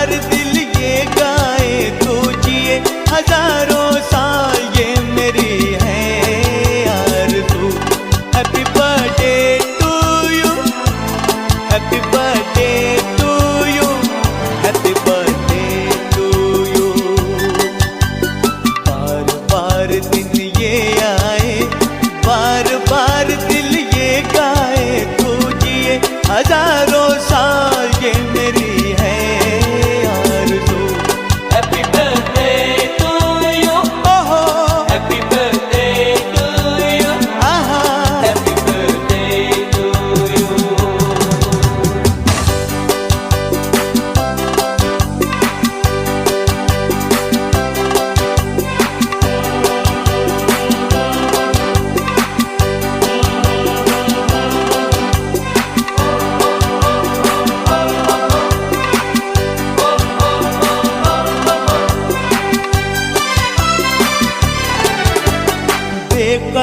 हजार दिल ये गाए तुझिए हजारों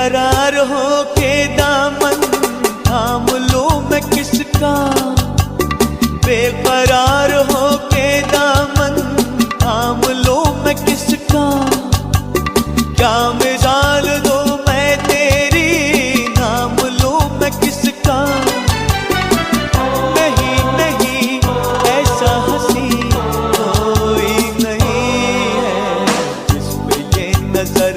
बेकरार हो के दामन थाम लो मैं किसका? बेकरार हो के दामन थाम लो मैं किसका? क्या मिजाल दो मैं तेरी नाम लो मैं किसका? नहीं नहीं, ऐसा हसी कोई नहीं है। जिस पे ये नज़र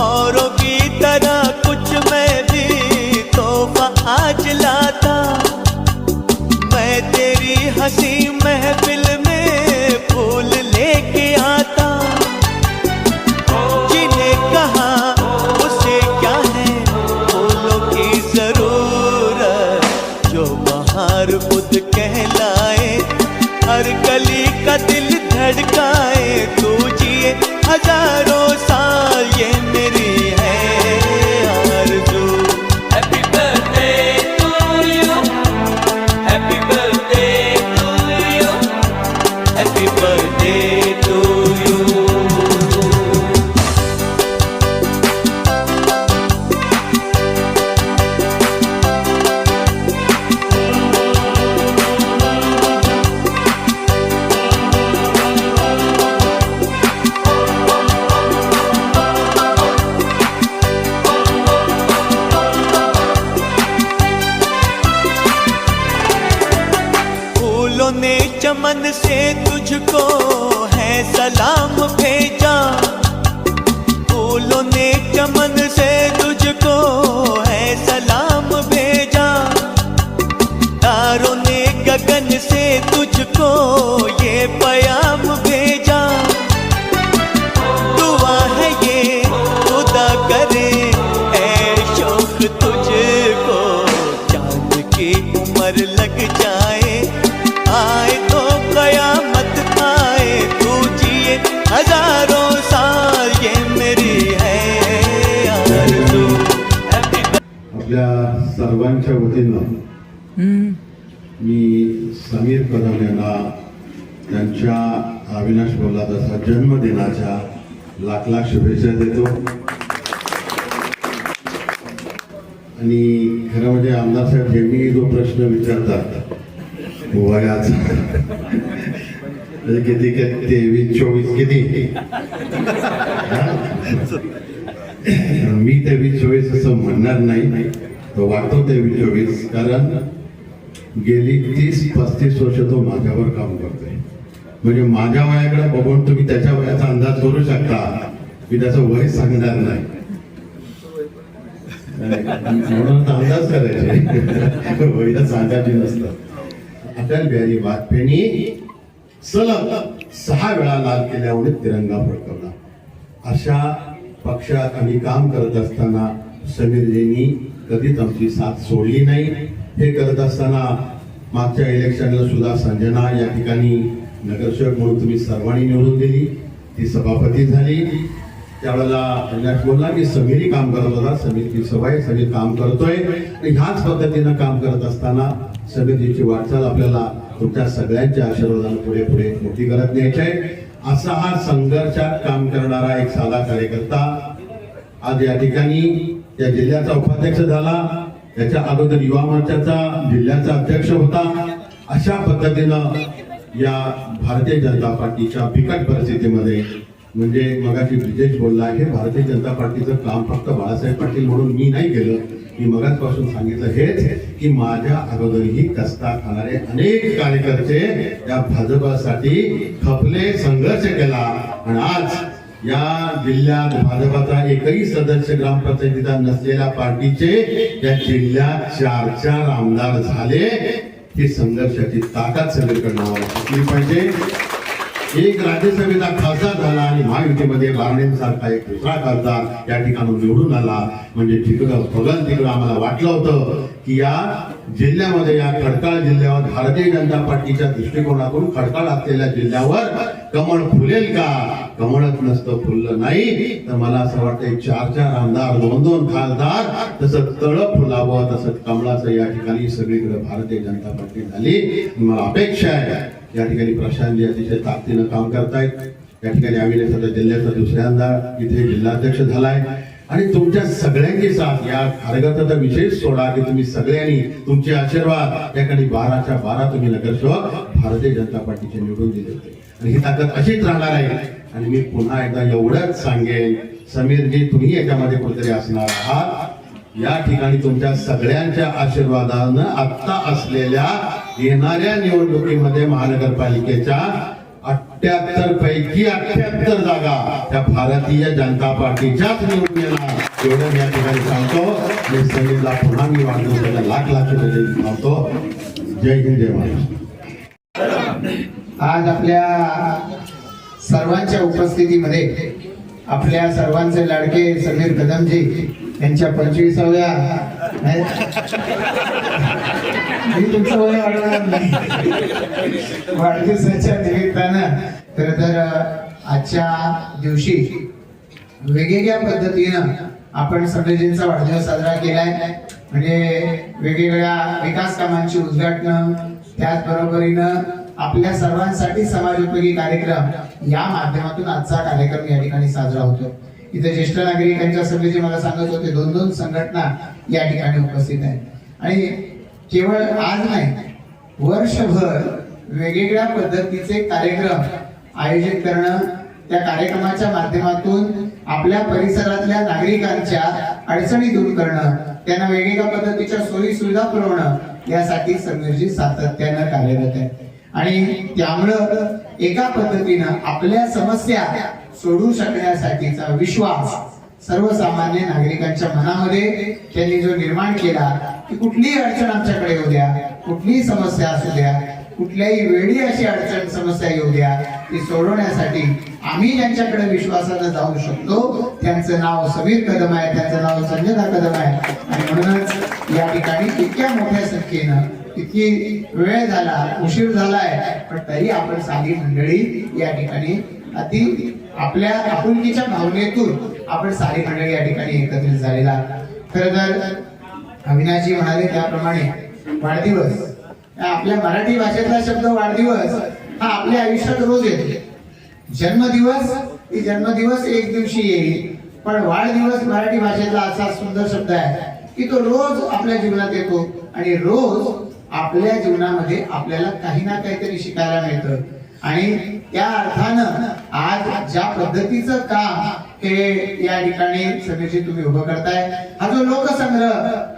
औरों की तरह कुछ मैं भी मैं तेरी हँसी में फूल लेके आता। जिन्हें कहा उसे क्या है? फूलों की जो बाहर कहलाए। हर कली का दिल धड़काए। हजारों मन से तुझको लाख लाख शुभेच्छा देतो. आणि खरं म्हणजे आमदार साहेब नेहमी जो प्रश्न विचारतात वयाचा म्हणजे किती काय तेवीस चोवीस किती? मी तेवीस चोवीस असं म्हणणार नाही. वाटतो तेवीस चोवीस. कारण गेली तीस पस्तीस वर्ष तो माझ्यावर काम करतोय. म्हणजे माझ्या वयाकडे बघून तुम्ही त्याच्या वयाचा अंदाज करू शकता. मी त्याचं वय सांगणार नाही. म्हणून अंदाज करायचे. वय सांगायचे नसतं. अटल बिहारी वाजपेयी सलग सहा वेळा लाल केल्यामुळे तिरंगा फडकवला. अशा पक्षात आम्ही काम करत असताना समीरजींनी कधीच आमची साथ सोडली नाही. हे करत असताना मागच्या इलेक्शनला सुद्धा संजना या ठिकाणी नगरसेवक म्हणून तुम्ही सर्वांनी निवडून दिली ती सभापती झाली. त्यावेळेला अविनाश बोलला की समिरी काम करत होता समीरची सवय समीर काम करतोय. आणि ह्याच पद्धतीनं काम करत असताना समितीची वाटचाल आपल्याला तुमच्या सगळ्यांच्या आशीर्वादानं पुढे पुढे मोठी करत न्यायची आहे. असा हा संघर्षात काम करणारा एक साधा कार्यकर्ता आज या ठिकाणी या जिल्ह्याचा उपाध्यक्ष झाला. त्याच्या अगोदर युवा मोर्चाचा जिल्ह्याचा अध्यक्ष होता. अशा पद्धतीनं या भारतीय जनता पार्टीच्या बिकट परिस्थितीमध्ये म्हणजे मगाशी ब्रिजेश बोलला हे भारतीय जनता पार्टीचं काम फक्त बाळासाहेब पाटील म्हणून मी नाही केलं. मी मगाचपासून सांगितलं हेच की माझ्या अगोदरही कस्ता खाणारे अनेक कार्यकर्ते या भाजपासाठी खपले संघर्ष केला. आणि आज या जिल्ह्यात भाजपाचा एकही सदस्य ग्रामपंचायतीचा नसलेल्या पार्टीचे या जिल्ह्यात चार चार आमदार झाले. ही संघर्षाची ताकद सगळीकडे नावाला शिकली पाहिजे. एक राज्यसभेचा खासदार झाला आणि महायुतीमध्ये सारखा एक दुसरा खासदार या ठिकाणी निवडून आला. म्हणजे तिकडं बघल तिकडं आम्हाला वाटलं होतं की या जिल्ह्यामध्ये या खडकाळ जिल्ह्यावर भारतीय जनता पार्टीच्या दृष्टिकोनातून खडकाळ असलेल्या जिल्ह्यावर कमळ फुलेल का? कमळच नसतं फुललं नाही. तर मला असं वाटतंय चार चार आमदार दोन दोन खासदार तसं तळ फुलावं तसं कमळाचं या ठिकाणी सगळीकडे भारतीय जनता पार्टी झाली. मला अपेक्षा आहे. या ठिकाणी प्रशांतजी अतिशय ताकदीनं काम करतायत. या ठिकाणी आम्ही सध्या जिल्ह्याचा दुसऱ्यांदा इथे जिल्हाध्यक्ष झालाय. आणि तुमच्या सगळ्यांची साथ या कार्यकर्त्याचा विशेष सोडा की तुम्ही सगळ्यांनी तुमचे आशीर्वाद याकडे ठिकाणी बाराच्या बारा तुम्ही नगरसेवक भारतीय जनता पार्टीचे निवडून दिले होते. आणि ही ताकद अशीच राहणार आहे. आणि मी पुन्हा एकदा एवढंच सांगेन समीरजी तुम्ही याच्यामध्ये कुठेतरी असणार आहात. या ठिकाणी तुमच्या सगळ्यांच्या आशीर्वादानं आत्ता असलेल्या येणाऱ्या निवडणुकीमध्ये महानगरपालिकेच्या अठ्याहत्तर पैकी अठ्याहत्तर जागा त्या भारतीय जनता पार्टीच्याच निवडून येणार एवढं मी या ठिकाणी सांगतो. मी समीरला पुन्हा मी वाढदिवसाच्या लाख लाख रुपये सांगतो जय हिंद जय महाराष्ट्र. आज आपल्या सर्वांच्या उपस्थितीमध्ये आपल्या सर्वांचे लाडके समीर कदमजी यांच्या पंचवीसाव्या मी तुमचं वय वाढवणार नाही म्हणजे. वाढदिवसाच्या निमित्तानं खर तर आजच्या दिवशी वेगवेगळ्या पद्धतीनं आपण समीरजींचा वाढदिवस साजरा केलाय. म्हणजे वेगवेगळ्या विकास कामांची उद्घाटन त्याचबरोबरीनं आपल्या सर्वांसाठी समाजोपयोगी कार्यक्रम या माध्यमातून आजचा कार्यक्रम या ठिकाणी साजरा होतो. इथे ज्येष्ठ नागरिकांच्या सभेचे मला सांगत होते दोन दोन संघटना या ठिकाणी उपस्थित आहेत. आणि केवळ आज नाही वर्षभर वेगवेगळ्या पद्धतीचे कार्यक्रम आयोजित करणं त्या कार्यक्रमाच्या माध्यमातून आपल्या परिसरातल्या नागरिकांच्या अडचणी दूर करणं त्यांना वेगवेगळ्या पद्धतीच्या सोयी सुविधा पुरवणं यासाठी समीरजी सातत्यानं कार्यरत आहे आणि त्यामुळं एका पद्धतीनं आपल्या समस्या सोडू शकण्यासाठीचा विश्वास सर्वसामान्य नागरिकांच्या मनामध्ये त्यांनी जो निर्माण केला की कुठलीही अडचण आमच्याकडे येऊ द्या कुठलीही समस्या असू द्या कुठल्याही वेळी अशी अडचण समस्या येऊ द्या ती सोडवण्यासाठी आम्ही ज्यांच्याकडे विश्वासानं जाऊ शकतो त्यांचं नाव समीर कदम आहे त्यांचं नाव संजना कदम आहे. आणि म्हणूनच या ठिकाणी इतक्या मोठ्या संख्येनं इतकी वेळ झाला उशीर झालाय पण तरी आपण साधी मंडळी या ठिकाणी अति आपल्या आपुलकीच्या भावनेतून आपण सारी मंडळी या ठिकाणी एकत्रित झालेला खरं तर अविनाशजी म्हणाले त्याप्रमाणे वाढदिवस. आपल्या मराठी भाषेतला शब्द वाढदिवस हा आपल्या आयुष्यात रोज येतो. जन्मदिवस ही जन्मदिवस एक दिवशी येईल पण वाढदिवस मराठी भाषेतला असा सुंदर शब्द आहे की तो रोज आपल्या जीवनात येतो आणि रोज आपल्या जीवनामध्ये आपल्याला काही ना काहीतरी शिकायला मिळतं. आणि त्या अर्थानं आज ज्या पद्धतीचं काम हे या ठिकाणी समीरजी तुम्ही उभं करताय. हा जो लोकसंग्रह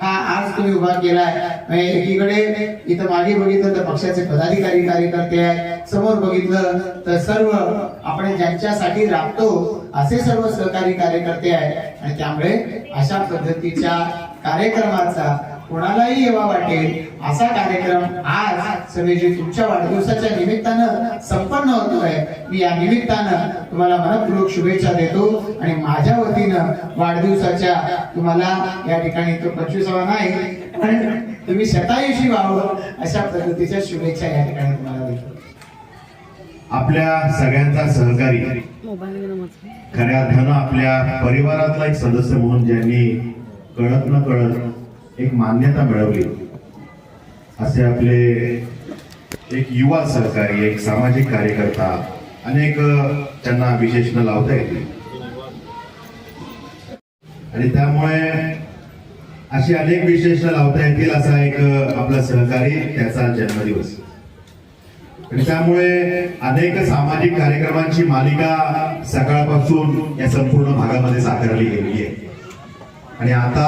हा आज तुम्ही उभा केलाय. म्हणजे एकीकडे इथं मागे बघितलं तर पक्षाचे पदाधिकारी कार्यकर्ते आहेत. समोर बघितलं तर सर्व आपण ज्यांच्यासाठी राबतो असे सर्व सहकारी कार्यकर्ते आहेत. आणि त्यामुळे अशा पद्धतीच्या कार्यक्रमाचा कोणालाही येवा वाटेल असा कार्यक्रम आज समीरजी तुमच्या वाढदिवसाच्या निमित्तानं संपन्न होतोय. मी या निमित्तानं तुम्हाला मनपूर्वक शुभेच्छा देतो आणि माझ्या वतीनं वाढदिवसाच्या तुम्हाला या ठिकाणी तो पंचवीसावा नाही पण तुम्ही शतायुषी व्हावं अशा पद्धतीच्या शुभेच्छा या ठिकाणी तुम्हाला देतो. आपल्या सगळ्यांचा सहकारी. खऱ्या अर्थानं आपल्या परिवारातला एक सदस्य म्हणून ज्यांनी कळत न कळत एक मान्यता मिळवली. असे आपले एक युवा सहकारी एक सामाजिक कार्यकर्ता अनेक त्यांना विशेषण लावता येते आणि त्यामुळे अशी अनेक विशेषण लावता येतील असा एक आपला सहकारी त्याचा जन्मदिवस. आणि त्यामुळे अनेक सामाजिक कार्यक्रमांची मालिका सकाळपासून या संपूर्ण भागामध्ये साकारली गेली आहे. आणि आता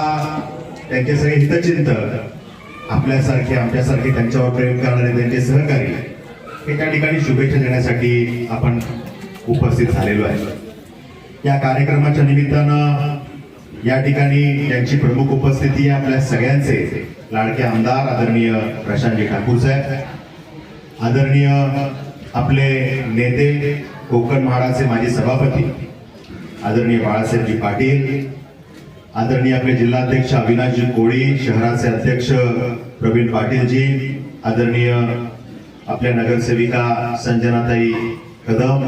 त्यांचे सगळे हितचिंतक आपल्यासारखे आमच्यासारखे त्यांच्यावर प्रेम करणारे त्यांचे सहकारी हे त्या ठिकाणी शुभेच्छा देण्यासाठी आपण उपस्थित झालेलो आहे. या कार्यक्रमाच्या निमित्तानं या ठिकाणी त्यांची प्रमुख उपस्थिती आहे आपल्या सगळ्यांचे. लाडके आमदार आदरणीय प्रशांतजी ठाकूर साहेब आदरणीय आपले नेते कोकण म्हाडाचे माजी सभापती आदरणीय बाळासाहेबजी पाटील आदरणीय आपले जिल्हाध्यक्ष अविनाशजी कोळी शहराचे अध्यक्ष प्रवीण पाटीलजी आदरणीय आपल्या नगरसेविका संजनाताई कदम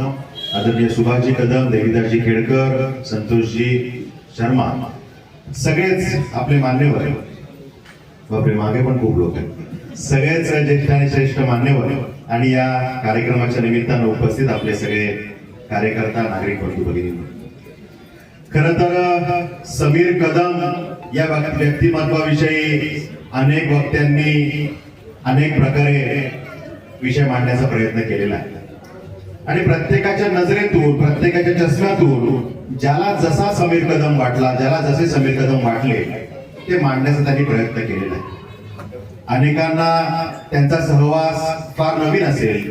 आदरणीय सुभाषजी कदम देवीदासजी खेडकर संतोषजी शर्मा. सगळेच आपले मान्यवर बापरे मागे पण खूप लोक आहेत. सगळेच ज्येष्ठ आणि श्रेष्ठ मान्यवर आणि या कार्यक्रमाच्या निमित्तानं उपस्थित आपले सगळे कार्यकर्ता नागरिक बंधू भगिनी खर तर समीर कदम या व्यक्तिमत्वाविषयी अनेक वक्त्यांनी अनेक प्रकारे विषय मांडण्याचा प्रयत्न केलेला आहे. आणि प्रत्येकाच्या नजरेतून प्रत्येकाच्या चष्म्यातून ज्याला जसा समीर कदम वाटला ज्याला जसे समीर कदम वाटले ते मांडण्याचा त्यांनी प्रयत्न केलेला आहे. अनेकांना त्यांचा सहवास फार नवीन असेल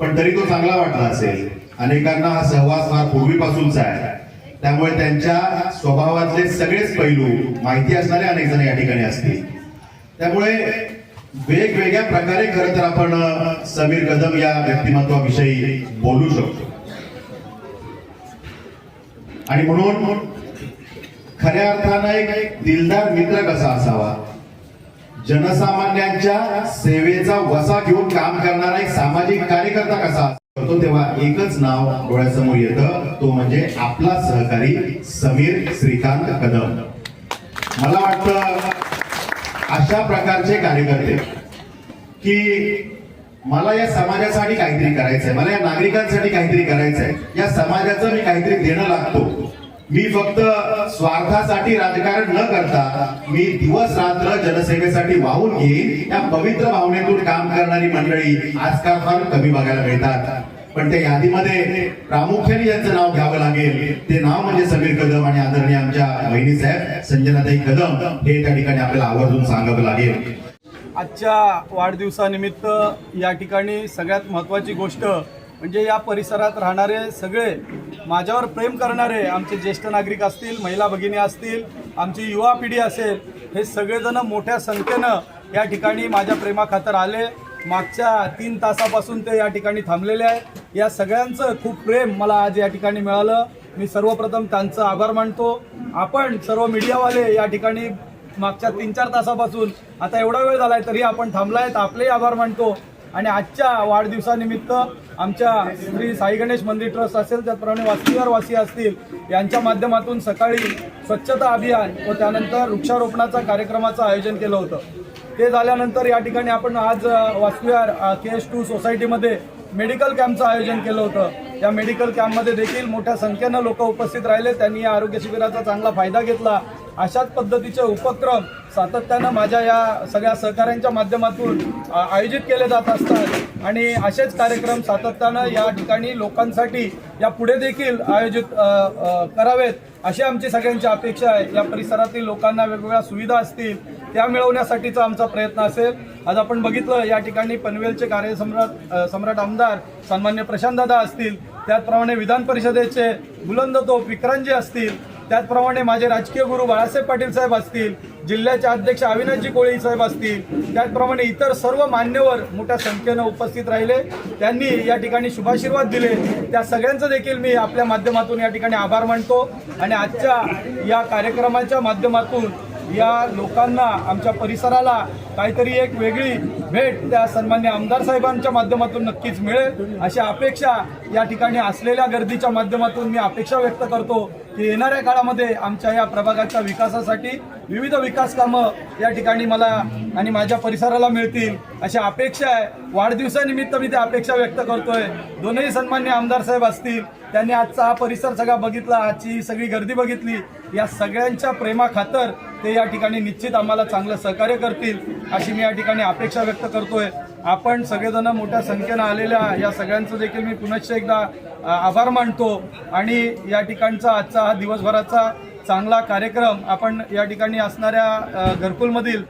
पण तरी तो चांगला वाटला असेल. अनेकांना हा सहवास फार पूर्वीपासूनचा आहे. त्यामुळे त्यांच्या स्वभावातले सगळेच पैलू माहिती असणारे अनेक जण या ठिकाणी असतील. त्यामुळे वेगवेगळ्या प्रकारे खरं तर आपण समीर कदम या व्यक्तिमत्वाविषयी बोलू शकतो. आणि म्हणून खऱ्या अर्थानं एक दिलदार मित्र कसा असावा? जनसामान्यांच्या सेवेचा वसा घेऊन काम करणारा एक सामाजिक कार्यकर्ता कसा करतो तेव्हा एकच नाव डोळ्यासमोर येतं. तो म्हणजे आपला सहकारी समीर श्रीकांत कदम. मला वाटतं अशा प्रकारचे कार्यकर्ते की मला या समाजासाठी काहीतरी करायचंय. मला या नागरिकांसाठी काहीतरी करायचंय. या समाजाचं मी काहीतरी देणं लागतो. मी फक्त स्वार्थासाठी राजकारण न करता मी दिवस रात्र जनसेवेसाठी वाहून घेईन. या पवित्र भावनेतून काम करणारी मंडळी आजकाल फार कमी बघायला मिळतात. पण त्या यादीमध्ये प्रामुख्याने ज्यांचं नाव घ्यावं लागेल. ते नाव म्हणजे समीर कदम आणि आदरणीय आमच्या बहिणी साहेब संजनाताई कदम. हे त्या ठिकाणी आपल्याला आवर्जून सांगावं लागेल. आजच्या वाढदिवसानिमित्त या ठिकाणी सगळ्यात महत्वाची गोष्ट म्हणजे या परिसरात राहणारे सगळे माझ्यावर प्रेम करणारे आमचे ज्येष्ठ नागरिक असतील महिला भगिनी असतील आमची युवा पिढी असेल हे सगळेजण मोठ्या संख्येनं या ठिकाणी माझ्या प्रेमाखातर आले. मागच्या तीन तासापासून ते या ठिकाणी थांबलेले आहे. या सगळ्यांचं खूप प्रेम मला आज या ठिकाणी मिळालं. मी सर्वप्रथम त्यांचं आभार मानतो. आपण सर्व मीडियावाले या ठिकाणी मागच्या तीन चार तासापासून आता एवढा वेळ झाला आहे तरी आपण थांबलाय तर आपलेही आभार मानतो. आणि आजच्या वाढदिवसानिमित्त आमच्या श्री साई गणेश मंदिर ट्रस्ट असेल त्याचप्रमाणे वास्तुविहार वासी असतील यांच्या माध्यमातून सकाळी स्वच्छता अभियान व त्यानंतर वृक्षारोपणाचा कार्यक्रमाचं आयोजन केलं होतं. ते झाल्यानंतर या ठिकाणी आपण आज अ, के एस टू सोसायटीमध्ये मेडिकल कॅम्पचं आयोजन केलं होतं. या मेडिकल कॅम्पमध्ये देखील मोठ्या संख्येनं लोक उपस्थित राहिले. त्यांनी या आरोग्य शिबिराचा चांगला फायदा घेतला. अशाच पद्धतीचे उपक्रम सातत्यानं माझ्या या सगळ्या सहकाऱ्यांच्या माध्यमातून आयोजित केले जात असतात. आणि असेच कार्यक्रम सातत्यानं या ठिकाणी लोकांसाठी या पुढे देखील आयोजित करावेत अशी आमची सगळ्यांची अपेक्षा आहे. या परिसरातील लोकांना वेगवेगळ्या सुविधा असतील त्या मिळवण्यासाठीचा आमचा प्रयत्न असेल. आज आपण बघितलं या ठिकाणी पनवेलचे कार्यसम्राट सम्राट आमदार सन्मान्य प्रशांतदादा असतील. त्याचप्रमाणे विधान परिषदेचे बुलंद तोप विक्रांजी असतील. त्याचप्रमाणे माझे राजकीय गुरु बाळासाहेब पाटील साहेब असतील जिल्ह्याचे अध्यक्ष अविनाशजी कोळी साहेब असतील त्याचप्रमाणे इतर सर्व मान्यवर मोठ्या संख्येनं उपस्थित राहिले. त्यांनी या ठिकाणी शुभाशीर्वाद दिले. त्या सगळ्यांचं देखील मी आपल्या माध्यमातून या ठिकाणी आभार मानतो. आणि आजच्या या कार्यक्रमाच्या माध्यमातून या लोकांना आमच्या परिसराला काहीतरी एक वेगळी भेट त्या सन्मान्य आमदार साहेबांच्या माध्यमातून नक्कीच मिळेल. अशा अपेक्षा या ठिकाणी असलेल्या गर्दीच्या माध्यमातून मी अपेक्षा व्यक्त करतो की येणाऱ्या काळामध्ये आमच्या या प्रभागाच्या विकासासाठी विविध विकास कामं या ठिकाणी मला आणि माझ्या परिसराला मिळतील अशा अपेक्षा आहे. वाढदिवसानिमित्त मी त्या अपेक्षा व्यक्त करतोय. दोनही सन्मान्य आमदार साहेब असतील त्यांनी आजचा हा परिसर सगळा बघितला आजची ही सगळी गर्दी बघितली. या सगळ्यांच्या प्रेमाखातर ते या ठिकाणी निश्चित आम्हाला चांगलं सहकार्य करतील अशी मी या ठिकाणी अपेक्षा व्यक्त करतोय. आपण सगळेजण मोठ्या संख्येनं आलेल्या या सगळ्यांचं देखील मी पुनश्च एकदा आभार मानतो. आणि या ठिकाणचा आजचा हा दिवसभराचा चांगला कार्यक्रम आपण या ठिकाणी असणाऱ्या घरकुलमधील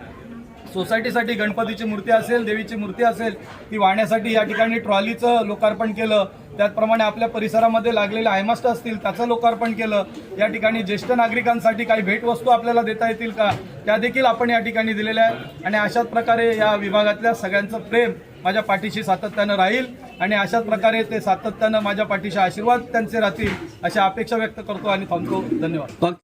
सोसायटीसाठी गणपतीची मूर्ती असेल देवीची मूर्ती असेल ती वाहण्यासाठी या ठिकाणी ट्रॉलीचं लोकार्पण केलं. त्याचप्रमाणे आपल्या परिसरामध्ये लागलेले आयमास्ट असतील त्याचं लोकार्पण केलं. या ठिकाणी ज्येष्ठ नागरिकांसाठी काही भेटवस्तू आपल्याला देता येतील का? त्या देखील आपण या ठिकाणी दिलेल्या आहेत. आणि अशाच प्रकारे या विभागातल्या सगळ्यांचं प्रेम माझ्या पाठीशी सातत्यानं राहील आणि अशाच प्रकारे ते सातत्यानं माझ्या पाठीशी आशीर्वाद त्यांचे राहतील अशा अपेक्षा व्यक्त करतो आणि थांबतो. धन्यवाद.